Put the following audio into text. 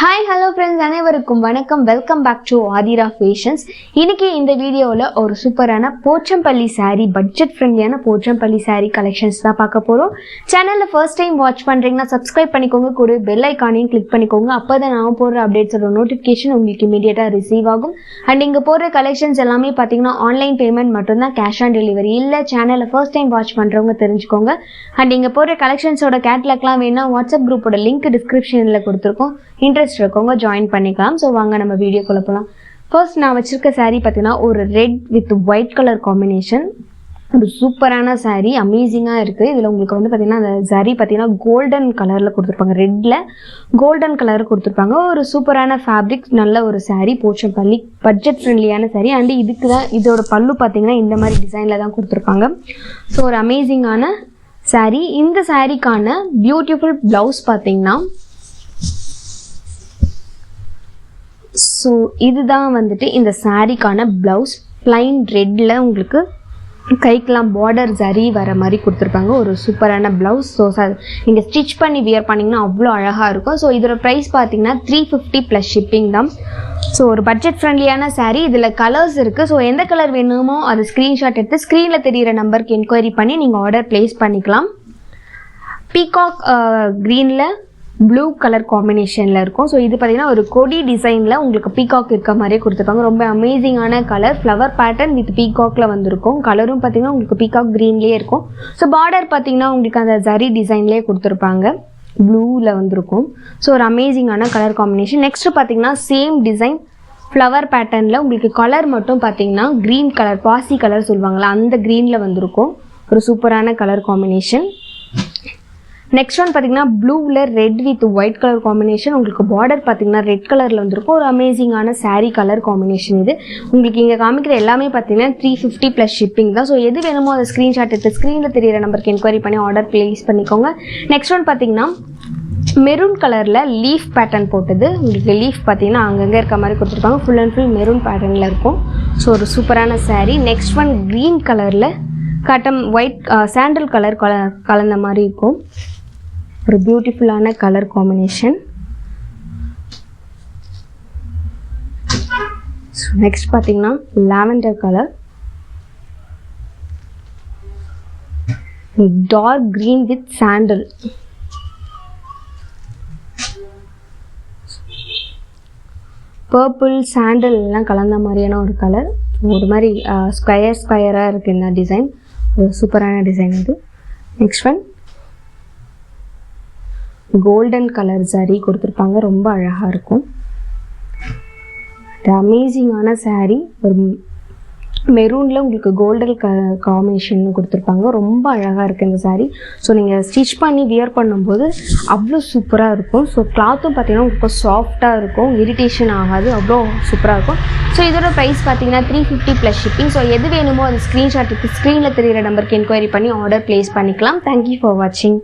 Hi hello friends அனைவருக்கும் வணக்கம். Welcome back to Aadhira fashions இன்னைக்கு இந்த வீடியோவில் ஒரு சூப்பரான போச்சம்பள்ளி சாரீ பட்ஜெட் ஃப்ரெண்ட்லியான போச்சம்பள்ளி சாரீ கலெக்ஷன்ஸ் தான் பார்க்க போகிறோம் சேனலில் ஃபர்ஸ்ட் டைம் வாட்ச் பண்ணுறீங்கன்னா சப்ஸ்கிரைப் பண்ணிக்கோங்க. கூட பெல் ஐக்கானையும் கிளிக் பண்ணிக்கோங்க. அப்போ தான் நான் போடுற அப்டேட்ஸோட நோட்டிஃபிகேஷன் உங்களுக்கு இமீடியட்டாக ரிசீவ் ஆகும். அண்ட் இங்கே போடுற கலெக்ஷன்ஸ் எல்லாமே பார்த்தீங்கன்னா ஆன்லைன் பேமெண்ட் மட்டும்தான் கேஷ் ஆன் டெலிவரி இல்லை சேனலில் ஃபர்ஸ்ட் டைம் வாட்ச் பண்ணுறவங்க தெரிஞ்சுக்கோங்க. அண்ட் இங்கே போடுற கலெக்ஷன்ஸோட கேட்லாக்லாம் வேணா வாட்ஸ்அப் குரூப்போட லிங்க் டிஸ்கிரிப்ஷனில் கொடுத்துருக்கோம். இன்ட்ரெஸ்ட் இருக்கவங்க ஜாயின் பண்ணிக்கலாம். ஸோ வாங்க நம்ம வீடியோக்குள்ள போகலாம் ஃபர்ஸ்ட் நான் வச்சிருக்க சாரீ பார்த்தீங்கன்னா ஒரு red with white colour combination ஒரு சூப்பரான சாரீ அமேசிங்காக இருக்குது இதில் உங்களுக்கு வந்து பார்த்தீங்கன்னா அந்த சாரீ பார்த்தீங்கன்னா கோல்டன் கலரில் கொடுத்துருப்பாங்க. ரெட்டில் கோல்டன் கலர் கொடுத்துருப்பாங்க. ஒரு சூப்பரான ஃபேப்ரிக் நல்ல ஒரு சாரீ போர்ஷன் பண்ணி பட்ஜெட் ஃப்ரெண்ட்லியான சாரீ அண்ட் இதுக்கு தான் இதோட பல்லு பார்த்தீங்கன்னா இந்த மாதிரி டிசைனில் தான் கொடுத்துருப்பாங்க. ஸோ ஒரு அமேசிங்கான சாரீ இந்த சாரீக்கான பியூட்டிஃபுல் ப்ளவுஸ் பார்த்தீங்கன்னா ஸோ இதுதான் வந்துட்டு இந்த சாரீக்கான ப்ளவுஸ் பிளைன் ரெட்டில் உங்களுக்கு கைக்கெலாம் பார்டர் ஜரி வர மாதிரி கொடுத்துருப்பாங்க. ஒரு சூப்பரான ப்ளவுஸ் ஸோ நீங்கள் ஸ்டிச் பண்ணி வியர் பண்ணிங்கன்னா அவ்வளோ அழகாக இருக்கும். ஸோ இதோட ப்ரைஸ் பார்த்தீங்கன்னா த்ரீ ஃபிஃப்டி ப்ளஸ் ஷிப்பிங் தான். ஸோ ஒரு பட்ஜெட் ஃப்ரெண்ட்லியான சாரீ இதில் கலர்ஸ் இருக்குது ஸோ எந்த கலர் வேணுமோ அது ஸ்க்ரீன்ஷாட் எடுத்து ஸ்க்ரீனில் தெரிகிற நம்பருக்கு என்கொயரி பண்ணி நீங்கள் ஆர்டர் ப்ளேஸ் பண்ணிக்கலாம். பீகாக் க்ரீனில் uh, ப்ளூ கலர் காம்பினேஷனில் இருக்கும். ஸோ இது பார்த்தீங்கன்னா ஒரு கொடி டிசைனில் உங்களுக்கு பீகாக் இருக்க மாதிரியே கொடுத்துருப்பாங்க ரொம்ப அமேசிங்கான கலர் ஃப்ளவர் பேட்டர்ன் வித் பீகாக்ல வந்திருக்கும். கலரும் பார்த்தீங்கன்னா உங்களுக்கு பீகாக் க்ரீன்லேயே இருக்கும். ஸோ பார்டர் பார்த்தீங்கன்னா உங்களுக்கு அந்த ஜரி டிசைன்லேயே கொடுத்துருப்பாங்க. ப்ளூவில் வந்திருக்கும். ஸோ ஒரு அமேசிங்கான கலர் காம்பினேஷன் நெக்ஸ்ட் பார்த்தீங்கன்னா சேம் டிசைன் ஃப்ளவர் பேட்டர்னில் உங்களுக்கு கலர் மட்டும் பார்த்தீங்கன்னா க்ரீன் கலர் பாசி கலர் சொல்லுவாங்களா அந்த க்ரீனில் வந்திருக்கும். ஒரு சூப்பரான கலர் காம்பினேஷன் நெக்ஸ்ட் ஒன் பார்த்தீங்கன்னா ப்ளூவில் red with white colour combination உங்களுக்கு பார்டர் பார்த்தீங்கன்னா ரெட் கலரில் வந்திருக்கும். ஒரு அமேசிங்கான சாரீ கலர் காம்பினேஷன் இது. உங்களுக்கு இங்கே காமிக்கிற எல்லாமே பார்த்தீங்கன்னா த்ரீ ஃபிஃப்டி ப்ளஸ் ஷிப்பிங் தான். ஸோ எது வேணுமோ அதை ஸ்க்ரீன்ஷாட் எடுத்து ஸ்க்ரீனில் தெரியிற நம்பருக்கு என்கொயரி பண்ணி ஆர்டர் ப்ளேஸ் பண்ணிக்கோங்க. நெக்ஸ்ட் ஒன் பார்த்தீங்கன்னா மெரூன் கலரில் லீஃப் பேட்டர்ன் போட்டது. உங்களுக்கு லீஃப் பார்த்தீங்கன்னா அங்கங்கே இருக்க மாதிரி கொடுத்துருப்பாங்க. ஃபுல் அண்ட் ஃபுல் மெரூன் பேட்டர்னில் இருக்கும். ஸோ ஒரு சூப்பரான சாரீ நெக்ஸ்ட் ஒன் க்ரீன் கலரில் கட்டம் ஒயிட் சாண்டல் கலர் கல கலந்த மாதிரி இருக்கும். ஒரு பியூட்டிஃபுல்லான கலர் காம்பினேஷன் நெக்ஸ்ட் பார்த்தீங்கன்னா lavender colour dark green with sandal purple sandal எல்லாம் கலந்த மாதிரியான ஒரு கலர் ஒரு மாதிரி ஸ்கொயர் ஸ்கொயராக இருக்குது இந்த டிசைன் ஒரு சூப்பரான டிசைன் இது. Next one golden colour sari கொடுத்துருப்பாங்க. ரொம்ப அழகாக இருக்கும். அமேசிங்கான சாரீ ஒரு மெரூனில் உங்களுக்கு கோல்டன் க காம்பினேஷன் கொடுத்துருப்பாங்க. ரொம்ப அழகாக இருக்குது இந்த சாரீ ஸோ நீங்கள் ஸ்டிச் பண்ணி வியர் பண்ணும்போது அவ்வளோ சூப்பராக இருக்கும். ஸோ கிளாத்தும் பார்த்தீங்கன்னா உங்களுக்கு சாஃப்டாக இருக்கும். இரிட்டேஷன் ஆகாது. அவ்வளோ சூப்பராக இருக்கும். ஸோ இதோட ப்ரைஸ் பார்த்தீங்கன்னா three fifty plus shipping so எது வேணுமோ அது ஸ்க்ரீன்ஷாட் ஸ்க்ரீனில் தெரிகிற நம்பருக்கு என்கொயரி பண்ணி ஆர்டர் ப்ளேஸ் பண்ணிக்கலாம். தேங்க்யூ ஃபார் வாட்சிங்